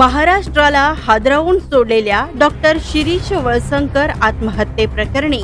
महाराष्ट्राला हादरवून सोडलेल्या डॉक्टर शिरीष वळसंकर आत्महत्येप्रकरणी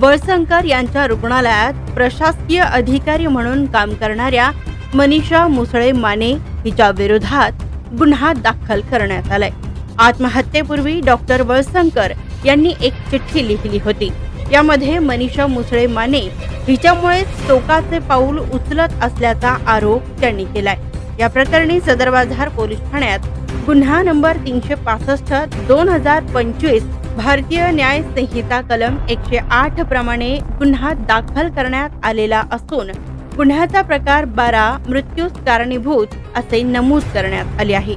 वळसंकर यांच्या रुग्णालयात प्रशासकीय अधिकारी म्हणून काम करणाऱ्या मनीषा मुसळे माने हिच्या विरोधात गुन्हा दाखल करण्यात आलाय. आत्महत्येपूर्वी डॉक्टर वळसंकर यांनी एक चिठ्ठी लिहिली होती. यामध्ये मनीषा मुसळे माने हिच्यामुळेच टोकाचे पाऊल उचलत असल्याचा आरोप त्यांनी केलाय. या प्रकरणी सदर बाजार पोलीस ठाण्यात गुन्हा नंबर तीनशे पासष्ट दोन हजार पंचवीस भारतीय न्याय संहिता कलम एकशे आठ प्रमाणे गुन्हा दाखल करण्यात आलेला असून गुन्ह्याचा प्रकार बारा मृत्यूस कारणीभूत असे नमूद करण्यात आले आहे.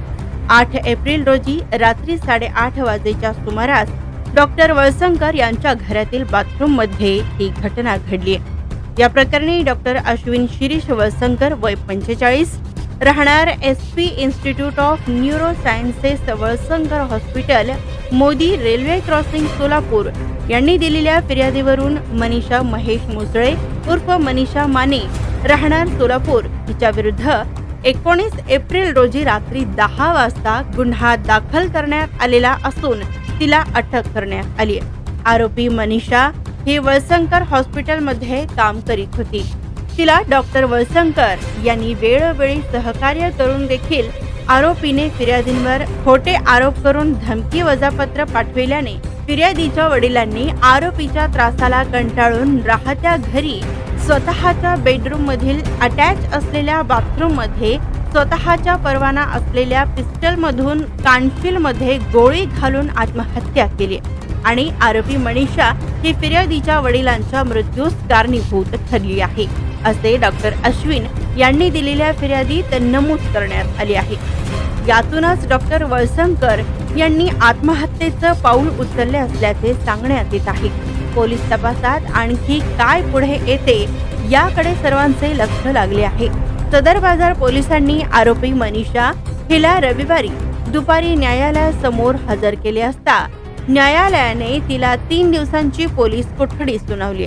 आठ एप्रिल रोजी रात्री साडेआठ वाजेच्या सुमारास डॉक्टर वळसंकर यांच्या घरातील बाथरूममध्ये ही घटना घडली. या प्रकरणी डॉक्टर अश्विन शिरीष वळसंकर वय पंचेचाळीस राहणार S P institute of neuro sciences Valsankar hospital Modi railway crossing Solapur. यांनी दिलेल्या फिर्यादीवरून मनीषा महेश मुसळे उर्फ मनीषा माने राहणार सोलापूर. हिच्या विरुद्ध एकोणीस एप्रिल रोजी रात्री दहा वाजता गुन्हा दाखल करण्यात आलेला असून तिला अटक करण्यात आली आरोपी मनीषा ही वळसंकर हॉस्पिटलमध्ये काम करीत होती. तिला डॉक्टर वळसंकर यांनी वेळोवेळी सहकार्य करून देखील आरोपीने फिर्यादींवर खोटे आरोप करून धमकी वजापत्र पाठविल्याने फिर्यादीच्या वडिलांनी आरोपीच्या त्रासाला कंटाळून राहत्या घरी स्वतःच्या बेडरूम मधील अटॅच असलेल्या बाथरूममध्ये स्वतःच्या परवाना असलेल्या पिस्टल मधून कानफिलमध्ये गोळी घालून आत्महत्या केली आणि आरोपी मनीषा ही फिर्यादीच्या वडिलांच्या मृत्यूस कारणीभूत ठरली आहे. असे डॉक्टर अश्विन यांनी दिलेल्या फिर्यादीत नमूद करण्यात आले आहे. यातूनच डॉक्टर वळसंकर यांनी आत्महत्येचं पाऊल उचलले असल्याचे सांगण्यात येत आहे. पोलीस तपासात आणखी काय पुढे येते याकडे सर्वांचे लक्ष लागले आहे. सदर बाजार पोलिसांनी आरोपी मनीषा हिला रविवारी दुपारी न्यायालयासमोर हजर केले असता न्यायालयाने तिला तीन दिवसांची पोलीस कोठडी सुनावली